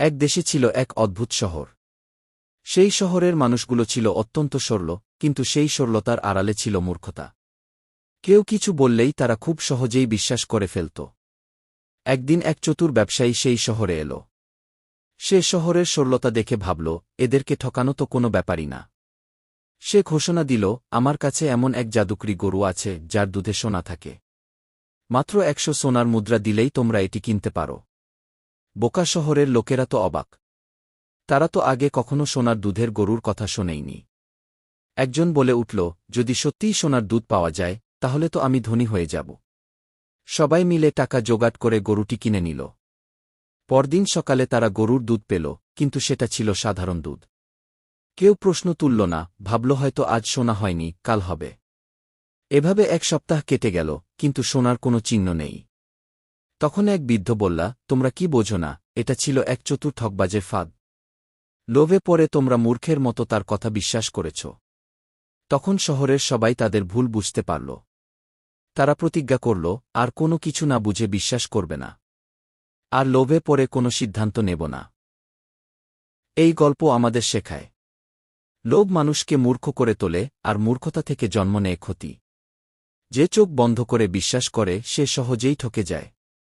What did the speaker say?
এক দেশে ছিল এক অদ্ভুত শহর। সেই শহরের মানুষগুলো ছিল অত্যন্ত সরল, কিন্তু সেই সরলতার আড়ালে ছিল মূর্খতা। কেউ কিছু বললেই তারা খুব সহজেই বিশ্বাস করে ফেলত। একদিন এক চতুর ব্যবসায়ী সেই শহরে এল। সে শহরের সরলতা দেখে ভাবল, এদেরকে ঠকানো তো কোনো ব্যাপারই না। সে ঘোষণা দিল, আমার কাছে এমন এক জাদুকরি গরু আছে, যার দুধে সোনা থাকে। মাত্র একশো সোনার মুদ্রা দিলেই তোমরা এটি কিনতে পারো। বোকা শহরের লোকেরা তো অবাক। তারা তো আগে কখনো সোনার দুধের গরুর কথা শোনেইনি। একজন বলে উঠল, যদি সত্যিই সোনার দুধ পাওয়া যায়, তাহলে তো আমি ধনী হয়ে যাব। সবাই মিলে টাকা জোগাড় করে গরুটি কিনে নিল। পরদিন সকালে তারা গরুর দুধ পেল, কিন্তু সেটা ছিল সাধারণ দুধ। কেউ প্রশ্ন তুলল না, ভাবল হয়তো আজ সোনা হয়নি, কাল হবে। এভাবে এক সপ্তাহ কেটে গেল, কিন্তু সোনার কোনো চিহ্ন নেই। তখন এক বৃদ্ধ বললা, তোমরা কি বোঝো না, এটা ছিল এক চতুর ফাঁদ। লোভে পরে তোমরা মূর্খের মতো তার কথা বিশ্বাস করেছ। তখন শহরের সবাই তাদের ভুল বুঝতে পারল। তারা প্রতিজ্ঞা করল, আর কোনো কিছু না বুঝে বিশ্বাস করবে না। আর লোভে পরে কোনো সিদ্ধান্ত নেব না। এই গল্প আমাদের শেখায়। লোভ মানুষকে মূর্খ করে তোলে, আর মূর্খতা থেকে জন্ম নেয় ক্ষতি। যে চোখ বন্ধ করে বিশ্বাস করে, সে সহজেই ঠকে যায়।